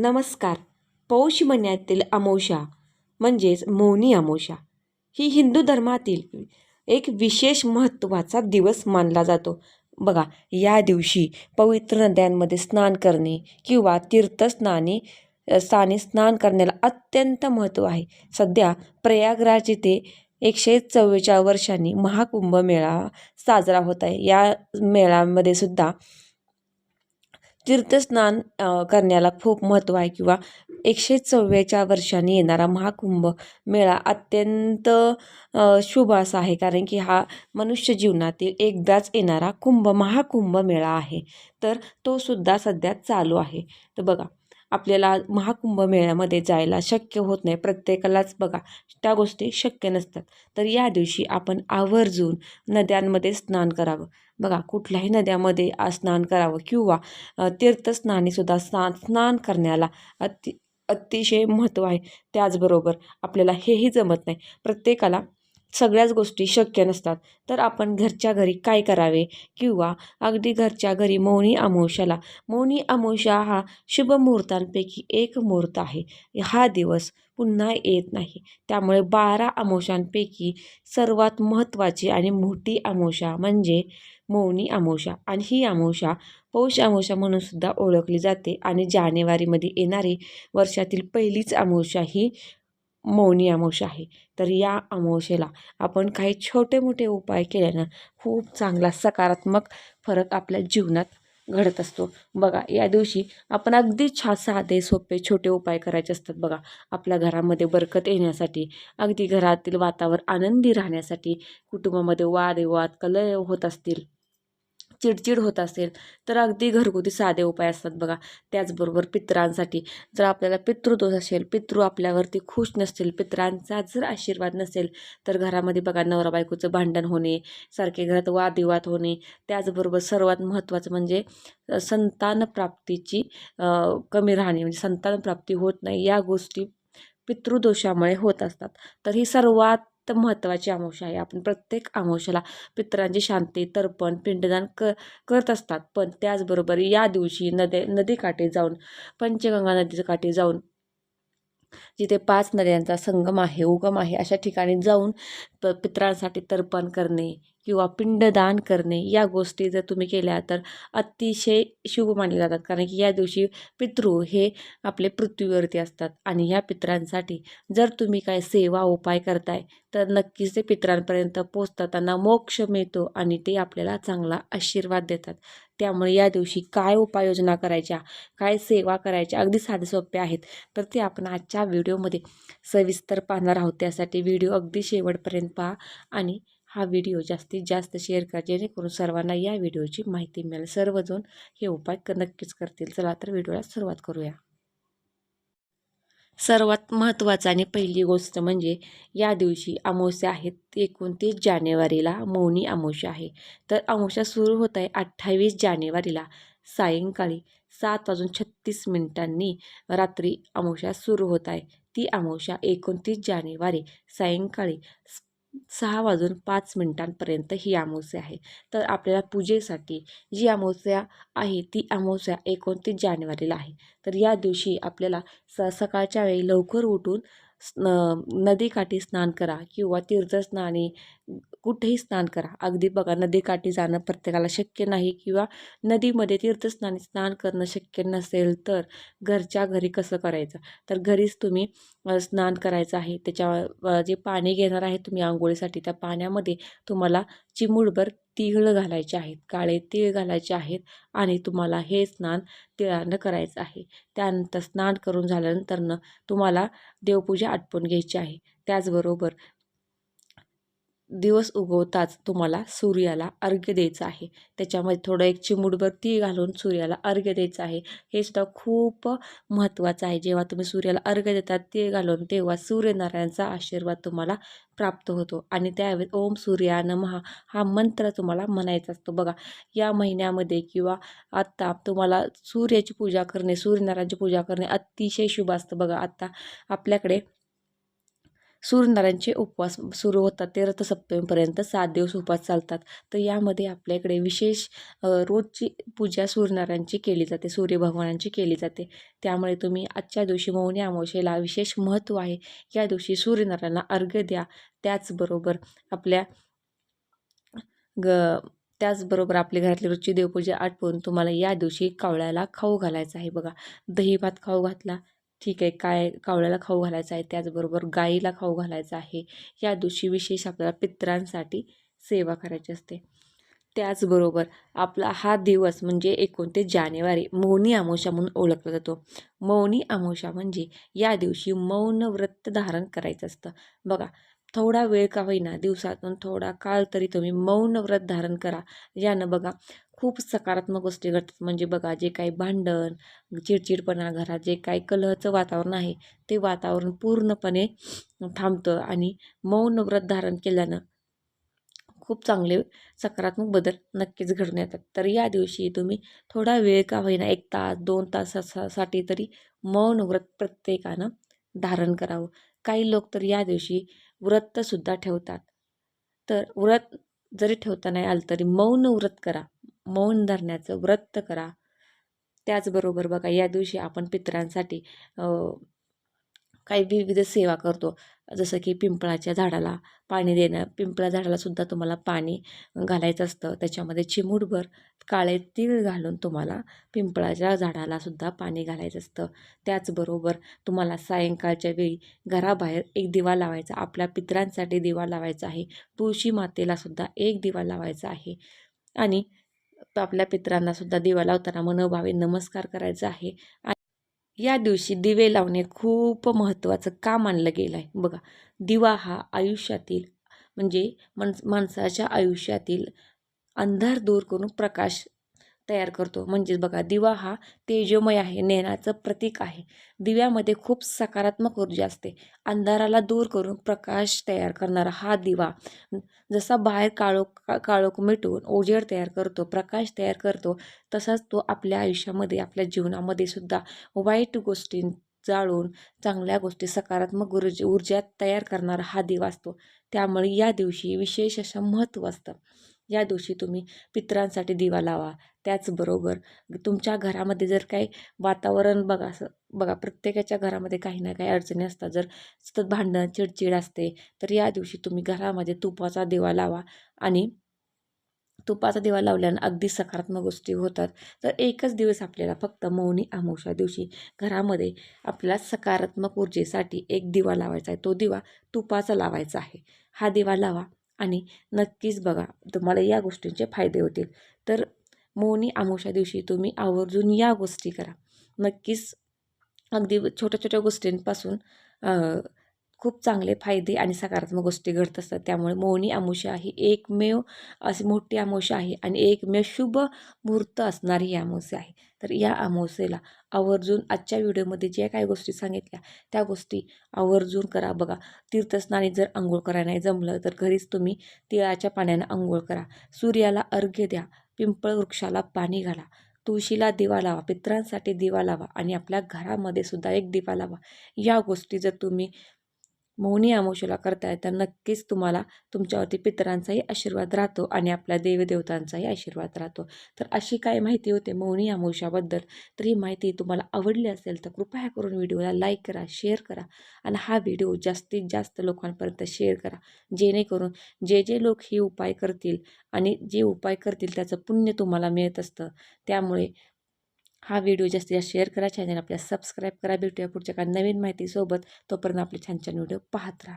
नमस्कार. पौष महिन्यातील अमावस्या म्हणजेच मौनी अमावस्या ही हिंदू धर्मातील एक विशेष महत्त्वाचा दिवस मानला जातो. बघा या दिवशी पवित्र नद्यांमध्ये स्नान करणे किंवा तीर्थस्नाने स्थानी स्नान करण्याला अत्यंत महत्त्व आहे. सध्या प्रयागराज येथे एकशे चव्वेचाळीस वर्षांनी महाकुंभ मेळा साजरा होत आहे. या मेळ्यामध्ये सुद्धा तीर्थस्नान करण्याला खूप महत्त्व आहे किंवा एकशे चव्वेच्या वर्षांनी येणारा महाकुंभ मेळा अत्यंत शुभ असा आहे. कारण की हा मनुष्य जीवनातील एकदाच येणारा कुंभ महाकुंभ मेळा आहे. तर तो सुद्धा सध्या चालू आहे. तर बघा आपल्याला महाकुंभ मेळ्यामध्ये जायला शक्य होत नाही. प्रत्येकालाच बघा त्या गोष्टी शक्य नसतात. तर या दिवशी आपण आवर्जून नद्यांमध्ये स्नान करावं. बघा कुठल्याही नद्यामध्ये स्नान करावं किंवा तीर्थस्नानीसुद्धा स्नान स्नान करण्याला अति अतिशय महत्त्व आहे. त्याचबरोबर आपल्याला हेही जमत नाही. प्रत्येकाला सगळ्याच गोष्टी शक्य नसतात. तर आपण घरच्या घरी काय करावे? किंवा अगदी घरच्या घरी मौनी अमावश्याला. मौनी अमावश्या हा शुभ मुहूर्तांपैकी एक मुहूर्त आहे. हा दिवस पुन्हा येत नाही. त्यामुळे बारा अमावस्यांपैकी सर्वात महत्त्वाची आणि मोठी अमावस्या म्हणजे मौनी अमावस्या आणि ही अमावशा पौष अमावस्या म्हणून सुद्धा ओळखली जाते. आणि जानेवारीमध्ये येणारी वर्षातील पहिलीच अमावस्या ही मौनी अमावस्या आहे. तर या अमावस्येला आपण काही छोटे मोठे उपाय केल्यानं खूप चांगला सकारात्मक फरक आपल्या जीवनात घडत असतो. बघा या दिवशी आपण अगदी छा साधे सोपे छोटे उपाय करायचे असतात बघा. आपल्या घरामध्ये बरकत येण्यासाठी अगदी घरातील वातावरण आनंदी राहण्यासाठी कुटुंबामध्ये वादविवाद कलय होत असतील. चिडचिड होत असेल तर अगदी घरगुती साधे उपाय असतात बघा. त्याचबरोबर पित्रांसाठी जर आपल्याला पितृदोष असेल पितृ आपल्यावरती खुश नसतील पित्रांचा जर आशीर्वाद नसेल तर घरामध्ये बघा नवरा बायकोचं भांडण होणे सारखे घरात वादविवाद होणे त्याचबरोबर सर्वात महत्त्वाचं म्हणजे संतान प्राप्तीची कमी राहणे म्हणजे संतान प्राप्ती होत नाही या गोष्टी पितृदोषामुळे होत असतात. तर ही सर्वात तर महत्त्वाची अमावस्या आहे. आपण प्रत्येक अमावस्याला पितरांची शांती तर्पण पिंडदान क करत असतात. पण त्याचबरोबर या दिवशी नदे नदीकाठी जाऊन पंचगंगा नदीच्या काठी जाऊन जिथे पाच नद्यांचा संगम आहे उगम आहे अशा ठिकाणी जाऊन प पितरांसाठी तर्पण करणे किंवा पिंडदान करणे या गोष्टी जर तुम्ही केल्या तर अतिशय शुभ मानले जातात. कारण की या दिवशी पितृ हे आपले पृथ्वीवरती असतात आणि या पितरांसाठी जर तुम्ही काय सेवा उपाय करताय तर नक्कीच ते पितरांपर्यंत पोचतात त्यांना मोक्ष मिळतो आणि ते आपल्याला चांगला आशीर्वाद देतात. त्यामुळे या दिवशी काय उपाययोजना करायच्या काय सेवा करायच्या अगदी साधे सोपे आहेत. तर ते आपण आजच्या व्हिडिओमध्ये सविस्तर पाहणार आहोत. त्यासाठी व्हिडिओ अगदी शेवटपर्यंत पहा आणि हा व्हिडिओ जास्तीत जास्त शेअर करा जेणेकरून सर्वांना या व्हिडिओची माहिती मिळेल. सर्वजण हे उपाय नक्कीच करतील. चला तर व्हिडिओला सुरुवात करूया. सर्वात महत्त्वाचं आणि पहिली गोष्ट म्हणजे या दिवशी अमावस्या आहेत एकोणतीस जानेवारीला मौनी अमावस्या आहे. तर अमावस्या सुरू होत आहे अठ्ठावीस जानेवारीला. सायंकाळी सात वाजून छत्तीस मिनिटांनी रात्री अमावस्या सुरू होत आहे. ती अमावस्या एकोणतीस जानेवारी. सायंकाळी सहा वाजून पाच मिनिटांपर्यंत ही अमावस्या आहे. तर आपल्याला पूजेसाठी जी अमावस्या आहे ती अमावस्या एकोणतीस जानेवारीला आहे. तर या दिवशी आपल्याला स सकाळच्या वेळी लवकर उठून नदीकाठी स्नान करा किंवा तीर्थस्नानी कुठेही स्नान करा. अगदी बघा नदीकाठी जाणं प्रत्येकाला शक्य नाही किंवा नदीमध्ये तीर्थस्नानी स्नान करणं शक्य नसेल तर घरच्या घरी कसं करायचं? तर घरीच तुम्ही स्नान करायचं आहे. त्याच्या जे पाणी घेणार आहे तुम्ही आंघोळीसाठी त्या पाण्यामध्ये तुम्हाला चिमूडभर तिळ घालायचे आहेत. काळे तीळ घालायचे आहेत आणि तुम्हाला हे स्नान तिळानं करायचं आहे. त्यानंतर स्नान करून झाल्यानंतरनं तुम्हाला देवपूजा आटपून घ्यायची आहे. त्याचबरोबर दिवस उगवताच तुम्हाला सूर्याला अर्घ्य द्यायचं आहे. त्याच्यामध्ये थोडं एक चिमुडभर ती घालून सूर्याला अर्घ्य द्यायचं आहे. हे सुद्धा खूप महत्त्वाचं आहे. जेव्हा तुम्ही सूर्याला अर्घ्य देतात ते घालून तेव्हा सूर्यनारायणचा आशीर्वाद तुम्हाला प्राप्त होतो. आणि त्यावेळेस ओम सूर्या नमहा हा मंत्र तुम्हाला म्हणायचा असतो. बघा या महिन्यामध्ये किंवा आत्ता तुम्हाला सूर्याची पूजा करणे सूर्यनारायणची पूजा करणे अतिशय शुभ असतं. बघा आत्ता आपल्याकडे सूर्यनारायणचे उपवास सुरू होतात ते रथसप्तमीपर्यंत सात दिवस उपवास चालतात. तर यामध्ये आपल्याकडे विशेष रोजची पूजा सूर्यनारायणची केली जाते सूर्यभगवानांची केली जाते. त्यामुळे तुम्ही आजच्या दिवशी मौनी अमावशेला विशेष महत्त्व आहे. या दिवशी सूर्यनारायणाला अर्घ्य द्या. त्याचबरोबर आपल्या ग त्याचबरोबर आपली घरातली रोजची देवपूजा आटपून तुम्हाला या दिवशी कावळ्याला खाऊ घालायचा आहे बघा. दही भात खाऊ घातला. ठीक आहे काय कावळ्याला खाऊ घालायचा आहे त्याचबरोबर गाईला खाऊ घालायचा आहे या दिवशी विशेष आपल्याला पित्रांसाठी सेवा करायची असते. त्याचबरोबर आपला हा दिवस म्हणजे एकोणतीस जानेवारी मौनी अमावस्या म्हणून ओळखला जातो. मौनी अमावस्या म्हणजे या दिवशी मौन व्रत धारण करायचं असतं. बघा थोडा वेळ का होईना दिवसातून थोडा काळ तरी तुम्ही मौन व्रत धारण करा. यानं बघा खूप सकारात्मक गोष्टी घडतात. म्हणजे बघा जे काही भांडण चिडचिडपणा घरात जे काही कलहचं वातावरण आहे ते वातावरण पूर्णपणे थांबतं आणि मौन व्रत धारण केल्यानं खूप चांगले सकारात्मक बदल नक्कीच घडून येतात. तर या दिवशी तुम्ही थोडा वेळ का होईना एक तास दोन तासासाठी तरी मौन व्रत प्रत्येकानं धारण करावं. काही लोक तर या दिवशी व्रतसुद्धा ठेवतात. तर व्रत जरी ठेवता नाही आलं तरी मौन व्रत करा. मौन धरण्याचं व्रत करा. त्याचबरोबर बघा या दिवशी आपण पितरांसाठी काही विविध सेवा करतो. जसं की पिंपळाच्या झाडाला पाणी देणं. पिंपळा झाडालासुद्धा तुम्हाला पाणी घालायचं असतं. त्याच्यामध्ये चिमूटभर काळे तीळ घालून तुम्हाला पिंपळाच्या झाडालासुद्धा पाणी घालायचं असतं. त्याचबरोबर तुम्हाला सायंकाळच्या वेळी घराबाहेर एक दिवा लावायचा. आपल्या पितरांसाठी दिवा लावायचा आहे. तुळशी मातेलासुद्धा एक दिवा लावायचा आहे. आणि आपल्या पितरांनासुद्धा दिवा लावताना मनोभावे नमस्कार करायचा आहे. या दिवशी दिवे लावणे खूप महत्त्वाचं का मानलं गेलं आहे बघा दिवा हा आयुष्यातील म्हणजे मन माणसाच्या आयुष्यातील अंधार दूर करून प्रकाश तयार करतो. म्हणजेच बघा दिवा हा तेजोमय आहे ज्ञानाचं प्रतीक आहे. दिव्यामध्ये खूप सकारात्मक ऊर्जा असते. अंधाराला दूर करून प्रकाश तयार करणारा हा दिवा जसा बाहेर काळोख का काळोख मिटून ओझेड तयार करतो प्रकाश तयार करतो तसाच तो आपल्या आयुष्यामध्ये आपल्या जीवनामध्ये सुद्धा वाईट गोष्टी जाळून चांगल्या गोष्टी सकारात्मक ऊर्ज ऊर्जा तयार करणारा हा दिवा असतो. त्यामुळे या दिवशी विशेष असं महत्त्व असतं. या दिवशी तुम्ही पित्रांसाठी दिवा लावा. त्याचबरोबर तुमच्या घरामध्ये जर काही वातावरण बघा असं बघा प्रत्येकाच्या घरामध्ये काही ना काही अडचणी असतात. जर सतत भांडण चिडचिड असते तर या दिवशी तुम्ही घरामध्ये तुपाचा दिवा लावा आणि तुपाचा दिवा लावल्यानं अगदी सकारात्मक गोष्टी होतात. तर एकच दिवस आपल्याला फक्त मौनी अमावस्या दिवशी घरामध्ये आपल्याला सकारात्मक ऊर्जेसाठी एक दिवा लावायचा आहे. तो दिवा तुपाचा लावायचा आहे. हा दिवा लावा. आणि नक्कीच बघा तुम्हाला या गोष्टींचे फायदे होतील. तर मौनी आमोशा दिवशी तुम्ही आवर्जून या गोष्टी करा. नक्कीच अगदी छोट्या छोट्या गोष्टींपासून खूप चांगले फायदे आणि सकारात्मक गोष्टी घडत असतात. त्यामुळे मौनी अमावस्या ही एकमेव अशी मोठी अमावस्या आहे आणि एकमेव शुभ मुहूर्त असणारी ही अमावस्या आहे. तर या अमावस्येला आवर्जून आजच्या व्हिडिओमध्ये ज्या काही गोष्टी सांगितल्या त्या गोष्टी आवर्जून करा. बघा तीर्थस्नानी जर आंघोळ करायला नाही जमलं तर घरीच तुम्ही तिळाच्या पाण्यानं आंघोळ करा. सूर्याला अर्घ्य द्या. पिंपळ वृक्षाला पाणी घाला. तुळशीला दिवा लावा. पित्रांसाठी दिवा लावा आणि आपल्या घरामध्ये सुद्धा एक दिवा लावा. या गोष्टी जर तुम्ही मौनी अमावस्येला करताय तर नक्कीच तुम्हाला तुमच्यावरती पितरांचाही आशीर्वाद राहतो आणि आपल्या देवदेवतांचाही आशीर्वाद राहतो. तर अशी काय माहिती होते मौनी अमावस्याबद्दल तर ही माहिती तुम्हाला आवडली असेल तर कृपया करून व्हिडिओला लाईक करा शेअर करा आणि हा व्हिडिओ जास्तीत जास्त लोकांपर्यंत शेअर करा. जेणेकरून जे जे लोक हे उपाय करतील आणि जे उपाय करतील त्याचं पुण्य तुम्हाला मिळत असतं. त्यामुळे हा व्हिडिओ जास्तीत जास्त शेअर करा. चॅनल आपल्या सबस्क्राईब करा. भेटूया पुढच्या काही नवीन माहितीसोबत. तोपर्यंत आपले छान छान व्हिडिओ पाहत राहा.